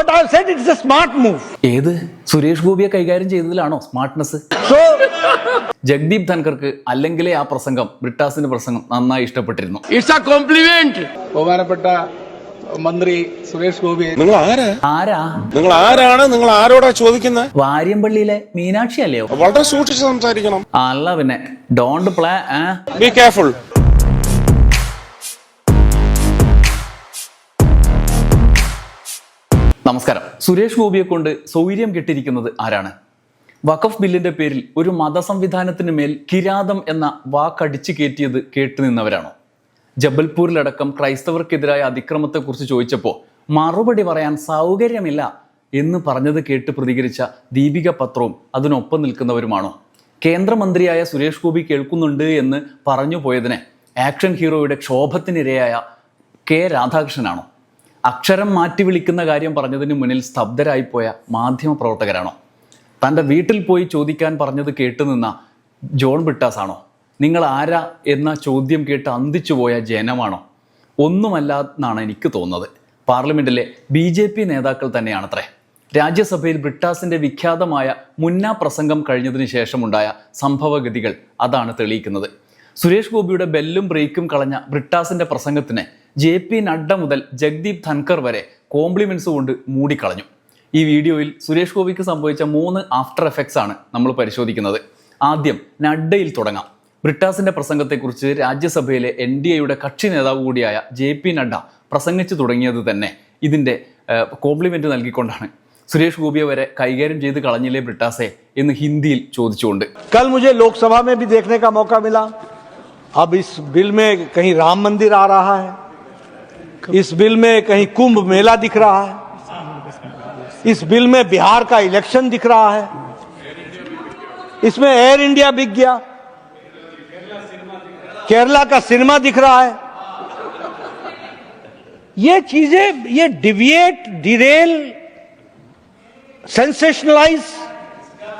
But I said it's a smart move ഏത്? സുരേഷ് ഗോപിയെ കൈകാര്യം ചെയ്തതിലാണോ സ്മാർട്ട്നെസ് സോ ജഗ്ദീപ് ധൻകർക്ക് അല്ലെങ്കിലേ ആ പ്രസംഗം ബ്രിട്ടാസിന്റെ പ്രസംഗം നന്നായി ഇഷ്ടപ്പെട്ടിരുന്നു. ഇറ്റ്സ് എ കോംപ്ലിമെന്റ് ബഹുമാനപ്പെട്ട മന്ത്രി സുരേഷ് ഗോപി. നിങ്ങൾ ആരാ? ആരാ നിങ്ങൾ ആരാണ് നിങ്ങൾ ആരോടാ ചോദിക്കുന്നത് വാര്യമ്പള്ളിയിലെ മീനാക്ഷി അല്ലയോ വളരെ സൂക്ഷിച്ച് സംസാരിക്കണം. അല്ല പിന്നെ ഡോണ്ട് പ്ലേ ബി കെയർഫുൾ നമസ്കാരം. സുരേഷ് ഗോപിയെ കൊണ്ട് സൗര്യം കെട്ടിരിക്കുന്നത് ആരാണ്? വഖഫ് ബില്ലിന്റെ പേരിൽ ഒരു മതസംവിധാനത്തിന് മേൽ കിരാതം എന്ന വാക്കടിച്ചു കയറ്റിയത് കേട്ടു നിന്നവരാണോ? ജബൽപൂരിലടക്കം ക്രൈസ്തവർക്കെതിരായ അതിക്രമത്തെക്കുറിച്ച് ചോദിച്ചപ്പോൾ മറുപടി പറയാൻ സൗകര്യമില്ല എന്ന് പറഞ്ഞത് കേട്ട് പ്രതികരിച്ച ദീപിക പത്രവും അതിനൊപ്പം നിൽക്കുന്നവരുമാണോ? കേന്ദ്രമന്ത്രിയായ സുരേഷ് ഗോപി കേൾക്കുന്നുണ്ട് എന്ന് പറഞ്ഞു പോയതിനെ ആക്ഷൻ ഹീറോയുടെ ക്ഷോഭത്തിനിരയായ കെ രാധാകൃഷ്ണനാണോ? അക്ഷരം മാറ്റി വിളിക്കുന്ന കാര്യം പറഞ്ഞതിന് മുന്നിൽ സ്തബ്ധരായിപ്പോയ മാധ്യമ പ്രവർത്തകരാണോ? തന്റെ വീട്ടിൽ പോയി ചോദിക്കാൻ പറഞ്ഞത് കേട്ടു നിന്ന ജോൺ ബിട്ടാസ് ആണോ നിങ്ങൾ ആരാ എന്ന ചോദ്യം കേട്ട് അന്തിച്ചു പോയ ജനമാണോ? ഒന്നുമല്ല എന്നാണ് എനിക്ക് തോന്നുന്നത്. പാർലമെന്റിലെ ബി ജെ പി നേതാക്കൾ തന്നെയാണത്രേ. രാജ്യസഭയിൽ ബ്രിട്ടാസിന്റെ വിഖ്യാതമായ മുന്ന പ്രസംഗം കഴിഞ്ഞതിന് ശേഷമുണ്ടായ സംഭവഗതികൾ അതാണ് തെളിയിക്കുന്നത്. സുരേഷ് ഗോപിയുടെ ബെല്ലും ബ്രേക്കും കളഞ്ഞ ബ്രിട്ടാസിന്റെ പ്രസംഗത്തിന് ജെ പി നഡ്ഡ മുതൽ ജഗ്ദീപ് ധൻകർ വരെ കോംപ്ലിമെന്റ്സ് കൊണ്ട് മൂടിക്കളഞ്ഞു ഈ വീഡിയോയിൽ സുരേഷ് ഗോപിക്ക് സംഭവിച്ച മൂന്ന് ആഫ്റ്റർ എഫക്ട്സ് ആണ് നമ്മൾ പരിശോധിക്കുന്നത് ആദ്യം നഡ്ഡയിൽ തുടങ്ങാം ബ്രിട്ടാസിന്റെ പ്രസംഗത്തെക്കുറിച്ച് രാജ്യസഭയിലെ എൻ ഡി എയുടെ കക്ഷി നേതാവ് കൂടിയായ ജെ പി നഡ്ഡ പ്രസംഗിച്ചു തുടങ്ങിയത് തന്നെ ഇതിന്റെ കോംപ്ലിമെന്റ് നൽകിക്കൊണ്ടാണ് സുരേഷ് ഗോപിയെ വരെ കൈകാര്യം ചെയ്ത് കളഞ്ഞില്ലേ ബ്രിട്ടാസെ എന്ന് ഹിന്ദിയിൽ ചോദിച്ചുകൊണ്ട് कल मुझे लोकसभा में भी देखने का मौका मिला अब इस बिल में कहीं राम मंदिर आ रहा है इस बिल में कहीं कुंभ मेला दिख रहा है इस बिल में बिहार का इलेक्शन दिख रहा है इसमें एयर इंडिया बिक गया केरला का सिनेमा दिख रहा है ये चीजें ये डिविएट डिरेल सेंसेशनलाइज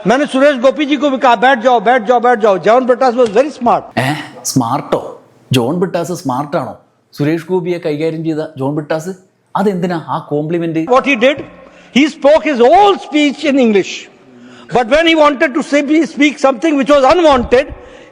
मैंने सुरेश गोपी जी को भी कहा बैठ जाओ बैठ जाओ बैठ जाओ John Brittas was very smart ഏ സ്മാർട്ടോ ജോൺ ബിട്ടാസ് സ്മാർട്ടാണോ സുരേഷ് ഗോപിയെ കൈകാര്യം ചെയ്ത ജോൺ ബിട്ടാസ് അതെന്തിനാ ആ compliment what he did he spoke his whole speech in english. But when he wanted to say, speak something which was unwanted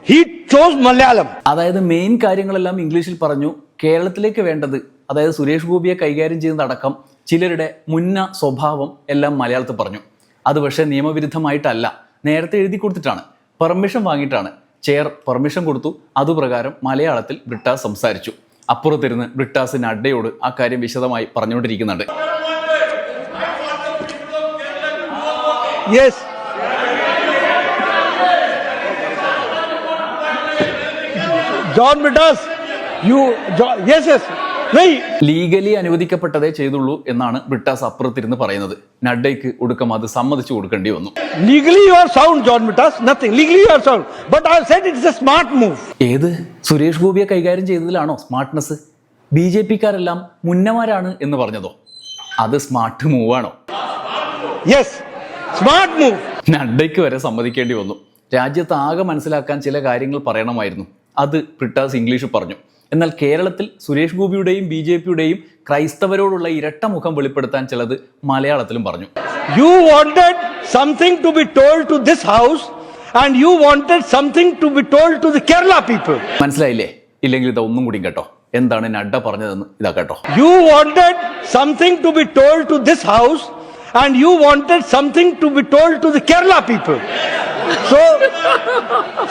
he chose malayalam. അതായത് main കാര്യങ്ങളെല്ലാം ഇംഗ്ലീഷിൽ പറഞ്ഞു കേരളത്തിലേക്ക് വേണ്ടത് അതായത് സുരേഷ് ഗോപിയെ കൈകാര്യം ചെയ്യുന്ന ചെയ്യുന്നതടക്കം ചിലരുടെ മുന്ന സ്വഭാവം എല്ലാം മലയാളത്തിൽ പറഞ്ഞു. അത് പക്ഷേ നിയമവിരുദ്ധമായിട്ടല്ല. നേരത്തെ എഴുതി കൊടുത്തിട്ടാണ്. പെർമിഷൻ വാങ്ങിയിട്ടാണ്. ചെയർ പെർമിഷൻ കൊടുത്തു. അതുപ്രകാരം മലയാളത്തിൽ ബ്രിട്ടാസ് സംസാരിച്ചു. അപ്പുറത്തിരുന്ന് ബ്രിട്ടാസ് അഡ്ഡയോട് ആ കാര്യം വിശദമായി പറഞ്ഞുകൊണ്ടിരിക്കുന്നുണ്ട്. Yes John Brittas you yes नहीं ലീഗലി അനുവദിക്കപ്പെട്ടതേ ചെയ്തുള്ളൂ എന്നാണ് ബ്രിട്ടാസ് അപ്പുറത്തിരുന്ന് പറയുന്നത്. നഡ്ഡയ്ക്ക് ഒടുക്കം അത് സമ്മതിച്ചു കൊടുക്കേണ്ടി വന്നു. Legally you are sound John Brittas nothing legally you are sound but I said it's a smart move ഏത്? സുരേഷ് ഗോപിയെ കൈകാര്യം ചെയ്തതിലാണോ സ്മാർട്ട്നെസ് ബി ജെ പിക്കാരെല്ലാം മുന്നമാരാണ് എന്ന് പറഞ്ഞതോ? അത് സ്മാർട്ട് മൂവാണോ യെസ് സ്മാർട്ട് മൂവ് നഡ്ഡയ്ക്ക് വരെ സമ്മതിക്കേണ്ടി വന്നു. രാജ്യത്ത് ആകെ മനസ്സിലാക്കാൻ ചില കാര്യങ്ങൾ പറയണമായിരുന്നു. അത് ബ്രിട്ടാസ് ഇംഗ്ലീഷിൽ പറഞ്ഞു. എന്നാൽ കേരളത്തിൽ സുരേഷ് ഗോപിയുടെയും ബി ജെ പിയുടെയും ക്രൈസ്തവരോടുള്ള ഇരട്ട മുഖം വെളിപ്പെടുത്താൻ ചിലത് മലയാളത്തിലും പറഞ്ഞു. You wanted something to be told to this house and you wanted something to be told to the Kerala people മനസ്സിലായില്ലേ? ഇല്ലെങ്കിൽ ഇത് ഒന്നും കൂടി കേട്ടോ. എന്താണ് അഡ്ഡ പറഞ്ഞതെന്ന്? ഇതാ കേട്ടോ. You wanted something to be told to this house and you wanted something to be told to the Kerala people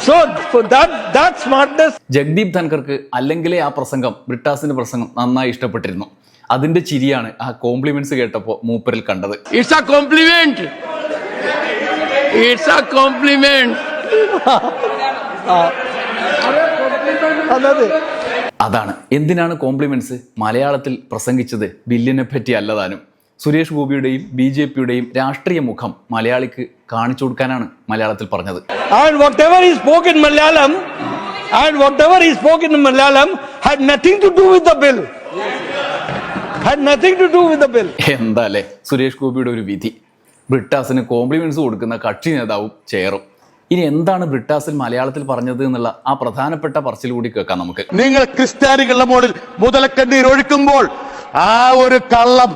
so that that smartness, Jagdeep ധൻകർക്ക് അല്ലെങ്കിലേ ആ പ്രസംഗം ബ്രിട്ടാസിന്റെ പ്രസംഗം നന്നായി ഇഷ്ടപ്പെട്ടിരുന്നു. അതിന്റെ ചിരിയാണ് ആ കോംപ്ലിമെന്റ്സ് കേട്ടപ്പോ മൂപ്പരിൽ കണ്ടത്. It's a compliment it's a compliment അതാണ്. എന്തിനാണ് കോംപ്ലിമെന്റ്സ് മലയാളത്തിൽ പ്രസംഗിച്ചത്? ബില്ലിനെ പറ്റി അല്ലതാനും സുരേഷ് ഗോപിയുടെയും ബി ജെ പിയുടെയും രാഷ്ട്രീയ മുഖം മലയാളിക്ക് കാണിച്ചു കൊടുക്കാനാണ് മലയാളത്തിൽ പറഞ്ഞത്. And whatever he spoke in Malayalam, and whatever he spoke in Malayalam had nothing to do with the bill. Had nothing to do with the bill. എന്താ അല്ലേ സുരേഷ് ഗോപിയുടെ ഒരു വിധി. ബ്രിട്ടാസിന് കോംപ്ലിമെന്റ്സ് കൊടുക്കുന്ന കക്ഷി നേതാവും ചെയറും ഇനി എന്താണ് ബ്രിട്ടാസിൽ മലയാളത്തിൽ പറഞ്ഞത് എന്നുള്ള ആ പ്രധാനപ്പെട്ട പറച്ചിൽ കൂടി കേൾക്കാം നമുക്ക്. നിങ്ങൾ ക്രിസ്ത്യാനികളുടെ മോളിൽ മുതലക്കണ്ണീർ ഒഴുക്കുമ്പോൾ ആ ഒരു കള്ളം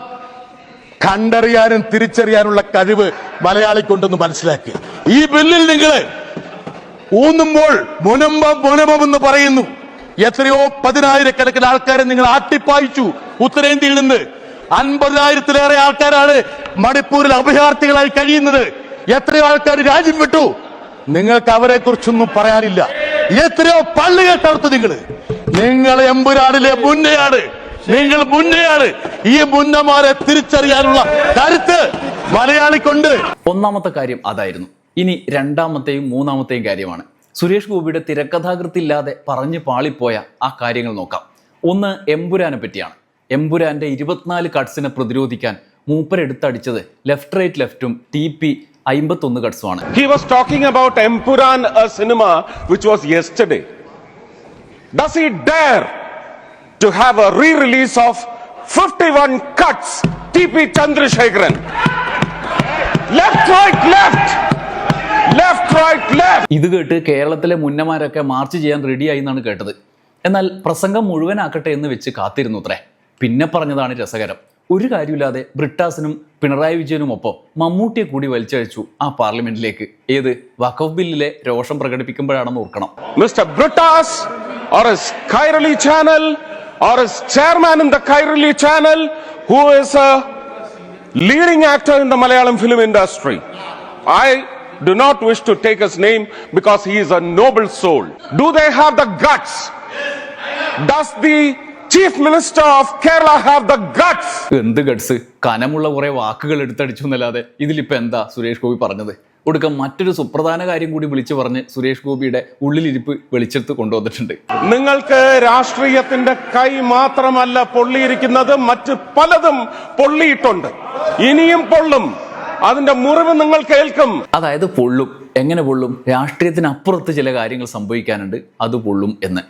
കണ്ടറിയാനും തിരിച്ചറിയാനുള്ള കഴിവ് മലയാളിക്കുണ്ടെന്ന് മനസ്സിലാക്കി. ഈ ബില്ലിൽ നിങ്ങൾ ഊന്നുമ്പോൾ മുനമ്പം മുനമ്പം എന്ന് പറയുന്നു. എത്രയോ പതിനായിരക്കണക്കിന് ആൾക്കാരെ നിങ്ങൾ ആട്ടിപ്പായിച്ചു ഉത്തരേന്ത്യയിൽ നിന്ന്. അൻപതിനായിരത്തിലേറെ ആൾക്കാരാണ് മണിപ്പൂരിൽ അഭയാർത്ഥികളായി കഴിയുന്നത്. എത്രയോ ആൾക്കാർ രാജ്യം വിട്ടു. നിങ്ങൾക്ക് അവരെ കുറിച്ചൊന്നും പറയാനില്ല. എത്രയോ പള്ളികൾ തകർത്തു നിങ്ങൾ നിങ്ങൾ എമ്പുരാനിലെ മുന്നയാണ്. നിങ്ങൾ മുന്നയാണ്. ഈ മുന്നമാരെ തിരിച്ചറിയാനുള്ള കരുത്ത് മലയാളിക്കൊണ്ട്. ഒന്നാമത്തെ കാര്യം അതായിരുന്നു. ഇനി രണ്ടാമത്തെയും മൂന്നാമത്തെയും കാര്യമാണ്. സുരേഷ് ഗോപിയുടെ തിരക്കഥാകൃത്തില്ലാതെ പറഞ്ഞു പാളിപ്പോയ ആ കാര്യങ്ങൾ നോക്കാം. ഒന്ന് എമ്പുരാനെ പറ്റിയാണ്. എമ്പുരാന്റെ ഇരുപത്തിനാല് കട്ട്സിനെ പ്രതിരോധിക്കാൻ മൂപ്പരെടുത്തടിച്ചത് ലെഫ്റ്റ് റൈറ്റ് ലെഫ്റ്റും ടി പി അമ്പത്തൊന്ന് കട്ട്സുമാണ് he was talking about Empuraan cinema which which was yesterday. Does he dare to have a re-release of 51 cuts? T.P. Chandrasekharan. Left, right, left. Left, right, left. ഇത് കേട്ട് കേരളത്തിലെ മുന്നമാരൊക്കെ March ചെയ്യാൻ റെഡിയായി എന്നാണ് കേട്ടത് എന്നാൽ പ്രസംഗം മുഴുവനാക്കട്ടെ എന്ന് വെച്ച് കാത്തിരുന്നു അത്രേ പിന്നെ പറഞ്ഞതാണ് രസകരം ഒരു കാര്യമില്ലാതെ ബ്രിട്ടാസിനും പിണറായി വിജയനും ഒപ്പം മമ്മൂട്ടിയെ കൂടി വലിച്ചഴിച്ചു ആ പാർലമെന്റിലേക്ക് ഏത് വഖഫ് ബില്ലിലെ രോഷം പ്രകടിപ്പിക്കുമ്പോഴാണെന്ന് ഓർക്കണം mister Brittas or his channel or as chairman in the Kairali channel who is a leading actor in the Malayalam film industry. I do not wish to take his name because he is a noble soul. Do they have the guts? Does the chief minister of Kerala have the guts? എന്ത് guts കനമുള്ള കുറെ വാക്കുകൾ എടുത്തടിച്ചു എന്നല്ലാതെ ഇതിലിപ്പോ എന്താ സുരേഷ് ഗോപി പറഞ്ഞത് ഒടുക്കം മറ്റൊരു സുപ്രധാന കാര്യം കൂടി വിളിച്ചു പറഞ്ഞ് സുരേഷ് ഗോപിയുടെ ഉള്ളിലിരിപ്പ് വെളിച്ചെടുത്ത് കൊണ്ടുവന്നിട്ടുണ്ട്. നിങ്ങൾക്ക് രാഷ്ട്രീയത്തിന്റെ കൈ മാത്രമല്ല പൊള്ളിയിരിക്കുന്നത് മറ്റ് പലതും പൊള്ളിയിട്ടുണ്ട്. ഇനിയും പൊള്ളും. അതിന്റെ മുറിവ് നിങ്ങൾ കേൾക്കും. അതായത് പൊള്ളും. എങ്ങനെ പൊള്ളും? രാഷ്ട്രീയത്തിനപ്പുറത്ത് ചില കാര്യങ്ങൾ സംഭവിക്കാനുണ്ട് അത് പൊള്ളും എന്ന്.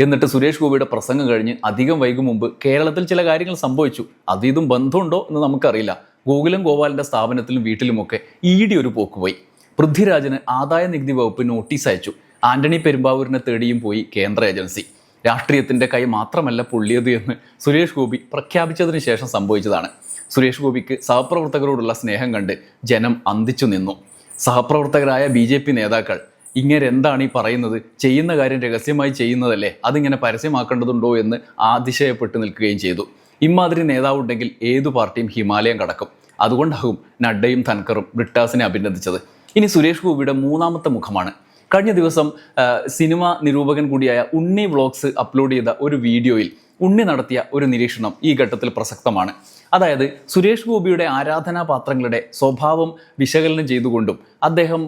എന്നിട്ട് സുരേഷ് ഗോപിയുടെ പ്രസംഗം കഴിഞ്ഞ് അധികം വൈകും മുമ്പ് കേരളത്തിൽ ചില കാര്യങ്ങൾ സംഭവിച്ചു. അത് ഇതും ബന്ധമുണ്ടോ എന്ന് നമുക്കറിയില്ല. ഗോകുലം ഗോപാലിന്റെ സ്ഥാപനത്തിലും വീട്ടിലുമൊക്കെ ഇ ഡി ഒരു പോക്കുപോയി പൃഥ്വിരാജിന് ആദായ നികുതി വകുപ്പ് നോട്ടീസ് അയച്ചു. ആന്റണി പെരുമ്പാവൂരിനെ തേടിയും പോയി കേന്ദ്ര ഏജൻസി. രാഷ്ട്രീയത്തിന്റെ കൈ മാത്രമല്ല പൊള്ളിയത് എന്ന് സുരേഷ് ഗോപി പ്രഖ്യാപിച്ചതിന് ശേഷം സംഭവിച്ചതാണ്. സുരേഷ് ഗോപിക്ക് സഹപ്രവർത്തകരോടുള്ള സ്നേഹം കണ്ട് ജനം അന്തിച്ചു നിന്നു. സഹപ്രവർത്തകരായ ബി ജെ പി നേതാക്കൾ ഇങ്ങനെ എന്താണ് ഈ പറയുന്നത്? ചെയ്യുന്ന കാര്യം രഹസ്യമായി ചെയ്യുന്നതല്ലേ? അതിങ്ങനെ പരസ്യമാക്കേണ്ടതുണ്ടോ? എന്ന് ആതിശയപ്പെട്ട് നിൽക്കുകയും ചെയ്തു. ഇമാതിരി നേതാവുണ്ടെങ്കിൽ ഏതു പാർട്ടിയും ഹിമാലയം കടക്കും. അതുകൊണ്ടാകും നഡ്ഡയും ധൻകറും ബ്രിട്ടാസിനെ അഭിനന്ദിച്ചത്. ഇനി സുരേഷ് ഗോപിയുടെ മൂന്നാമത്തെ മുഖമാണ്. കഴിഞ്ഞ ദിവസം സിനിമ നിരൂപകൻ കൂടിയായ ഉണ്ണി വ്ളോഗ്സ് അപ്ലോഡ് ചെയ്ത ഒരു വീഡിയോയിൽ ഉണ്ണി നടത്തിയ ഒരു നിരീക്ഷണം ഈ ഘട്ടത്തിൽ പ്രസക്തമാണ്. അതായത് സുരേഷ് ഗോപിയുടെ ആരാധനാപാത്രങ്ങളുടെ സ്വഭാവം വിശകലനം ചെയ്തുകൊണ്ടും അദ്ദേഹം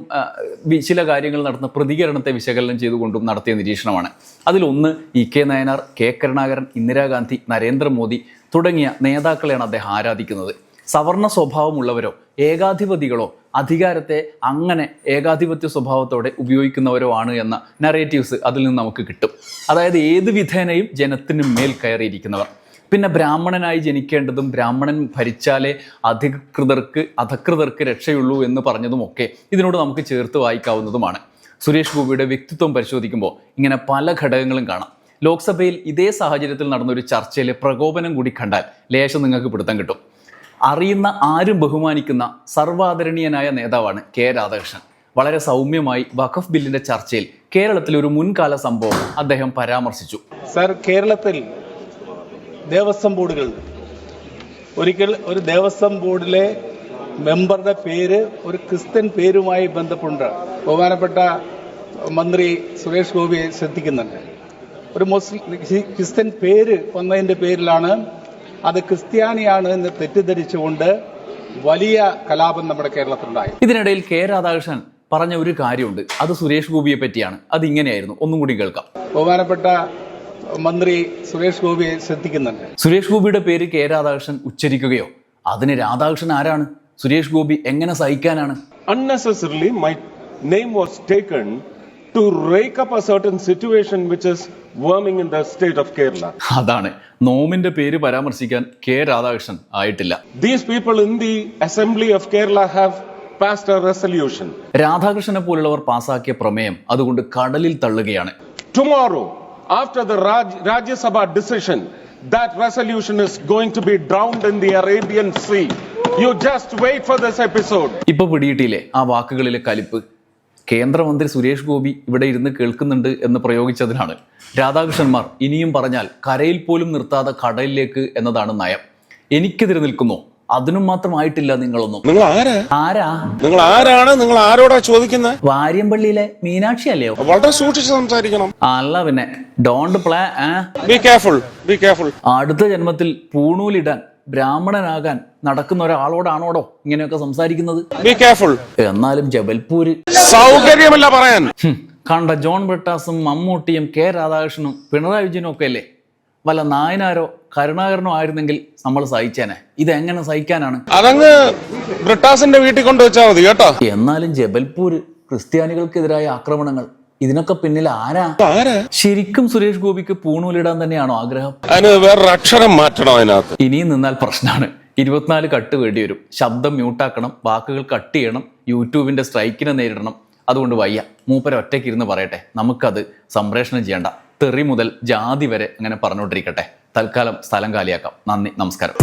ചില കാര്യങ്ങൾ നടത്തുന്ന പ്രതികരണത്തെ വിശകലനം ചെയ്തുകൊണ്ടും നടത്തിയ നിരീക്ഷണമാണ്. അതിലൊന്ന് E K Nayanar K Karunakaran Indira Gandhi Narendra Modi തുടങ്ങിയ നേതാക്കളെയാണ് അദ്ദേഹം ആരാധിക്കുന്നത്. സവർണ സ്വഭാവമുള്ളവരോ ഏകാധിപതികളോ അധികാരത്തെ അങ്ങനെ ഏകാധിപത്യ സ്വഭാവത്തോടെ ഉപയോഗിക്കുന്നവരോ ആണ് എന്ന നറേറ്റീവ്സ് അതിൽ നിന്ന് നമുക്ക് കിട്ടും. അതായത് ഏത് വിധേനയും ജനത്തിന് മേൽ കയറിയിരിക്കുന്നവർ. പിന്നെ ബ്രാഹ്മണനായി ജനിക്കേണ്ടതും ബ്രാഹ്മണൻ ഭരിച്ചാലേ അധികൃതർക്ക് അധകൃതർക്ക് രക്ഷയുള്ളൂ എന്ന് പറഞ്ഞതുമൊക്കെ ഇതിനോട് നമുക്ക് ചേർത്ത് വായിക്കാവുന്നതുമാണ്. സുരേഷ് ഗോപിയുടെ വ്യക്തിത്വം പരിശോധിക്കുമ്പോൾ ഇങ്ങനെ പല ഘടകങ്ങളും കാണാം. ലോക്സഭയിൽ ഇതേ സാഹചര്യത്തിൽ നടന്ന ഒരു ചർച്ചയിലെ പ്രകോപനം കൂടി കണ്ടാൽ ലേശം നിങ്ങൾക്ക് പിടുത്തം കിട്ടും. അറിയുന്ന ആരും ബഹുമാനിക്കുന്ന സർവാദരണീയനായ നേതാവാണ് കെ രാധാകൃഷ്ണൻ. വളരെ സൗമ്യമായി വഖഫ് ബില്ലിന്റെ ചർച്ചയിൽ കേരളത്തിൽ ഒരു മുൻകാല സംഭവം അദ്ദേഹം പരാമർശിച്ചു. സർ കേരളത്തിൽ ദേവസ്വം ബോർഡുകൾ. ഒരിക്കൽ ഒരു ദേവസ്വം ബോർഡിലെ മെമ്പറുടെ പേര് ഒരു ക്രിസ്ത്യൻ പേരുമായി ബന്ധപ്പെട്ട് ബഹുമാനപ്പെട്ട മന്ത്രി സുരേഷ് ഗോപിയെ ശ്രദ്ധിക്കുന്നുണ്ട്. ഒരു മുസ്ലിം ക്രിസ്ത്യൻ പേര് വന്നതിന്റെ പേരിലാണ് അത് ക്രിസ്ത്യാനിയാണ് എന്ന് തെറ്റിദ്ധരിച്ചുകൊണ്ട് വലിയ കലാപം നമ്മുടെ കേരളത്തിലുണ്ടായി ഇതിനിടയിൽ കെ രാധാകൃഷ്ണൻ പറഞ്ഞ ഒരു കാര്യമുണ്ട്. അത് സുരേഷ് ഗോപിയെ പറ്റിയാണ്. അത് ഇങ്ങനെയായിരുന്നു ഒന്നും കൂടി കേൾക്കാം. ബഹുമാനപ്പെട്ട മന്ത്രി സുരേഷ് ഗോപിയെ ശ്രദ്ധിക്കുന്നുണ്ട്. സുരേഷ് ഗോപിയുടെ പേര് കെ രാധാകൃഷ്ണൻ ഉച്ചരിക്കുകയോ? അതിന് രാധാകൃഷ്ണൻ ആരാണ്? സുരേഷ് ഗോപി എങ്ങനെ സഹിക്കാനാണ്? Unnecessarily, my name was taken to rake up a certain situation which is worming in the state of Kerala. അതാണ് നോമിന്റെ പേര് പരാമർശിക്കാൻ കെ രാധാകൃഷ്ണൻ ആയിട്ടില്ല These people in the assembly of Kerala have passed a resolution. രാധാകൃഷ്ണനെ പോലുള്ളവർ പാസാക്കിയ പ്രമേയം അതുകൊണ്ട് കടലിൽ തള്ളുകയാണ് Tomorrow, after the Raj, Rajya Sabha decision, that resolution is going to be drowned in the Arabian Sea. You just wait for this episode. ഇപ്പൊ പിടിയിട്ടില്ലേ ആ വാക്കുകളിലെ കലിപ്പ് കേന്ദ്രമന്ത്രി സുരേഷ് ഗോപി ഇവിടെ ഇരുന്ന് കേൾക്കുന്നുണ്ട് എന്ന് പ്രയോഗിച്ചതിനാണ്. രാധാകൃഷ്ണന്മാർ ഇനിയും പറഞ്ഞാൽ കരയിൽ പോലും നിർത്താതെ കടലിലേക്ക് എന്നതാണ് നയം. എനിക്കെതിരെ നിൽക്കുന്നു? അതിനും മാത്രമായിട്ടില്ല നിങ്ങളൊന്നും. നിങ്ങൾ ആരാ? ആരാ നിങ്ങൾ ആരാണ് നിങ്ങൾ ആരോടാ ചോദിക്കുന്നത് വാര്യമ്പള്ളിയിലെ മീനാക്ഷി അല്ലയോ വളരെ സൂക്ഷിച്ച് സംസാരിക്കണം. അല്ല പിന്നെ don't play be careful be careful അടുത്ത ജന്മത്തിൽ പൂണൂലിടാൻ ബ്രാഹ്മണനാകാൻ നടക്കുന്ന ഒരാളോടാണോടോ ഇങ്ങനെയൊക്കെ സംസാരിക്കുന്നത്? എന്നാലും ജബൽപൂര് സൗകര്യമല്ല പറയാൻ. കണ്ട ജോൺ ബ്രിട്ടാസും മമ്മൂട്ടിയും കെ രാധാകൃഷ്ണനും പിണറായി വിജയനും ഒക്കെ അല്ലേ? വല്ല നായനാരോ കരുണാകരനോ ആയിരുന്നെങ്കിൽ നമ്മൾ സഹിച്ചേനെ. ഇതെങ്ങനെ സഹിക്കാനാണ്? അതങ്ങ് ബ്രിട്ടാസിന്റെ വീട്ടിൽ കൊണ്ടുവച്ചാൽ മതി കേട്ടോ. എന്നാലും ജബൽപൂര് ക്രിസ്ത്യാനികൾക്കെതിരായ ആക്രമണങ്ങൾ ഇതിനൊക്കെ പിന്നിൽ ആരാ? ആരാ? ശരിക്കും സുരേഷ് ഗോപിക്ക് പൂണൂലിടാൻ തന്നെയാണോ ആഗ്രഹം? വേറൊരു അക്ഷരം മാറ്റണം അതിനകത്ത്. ഇനിയും നിന്നാൽ പ്രശ്നമാണ്. ഇരുപത്തിനാല് കട്ട് വേണ്ടി വരും. ശബ്ദം മ്യൂട്ടാക്കണം വാക്കുകൾ കട്ട് ചെയ്യണം യൂട്യൂബിന്റെ സ്ട്രൈക്കിനെ നേരിടണം. അതുകൊണ്ട് വയ്യ. മൂപ്പര ഒറ്റയ്ക്ക് ഇരുന്ന് പറയട്ടെ. നമുക്കത് സംപ്രേഷണം ചെയ്യണ്ട. തെറി മുതൽ ജാതി വരെ അങ്ങനെ പറഞ്ഞുകൊണ്ടിരിക്കട്ടെ. തൽക്കാലം സ്ഥലം കാലിയാക്കാം. നന്ദി. നമസ്കാരം.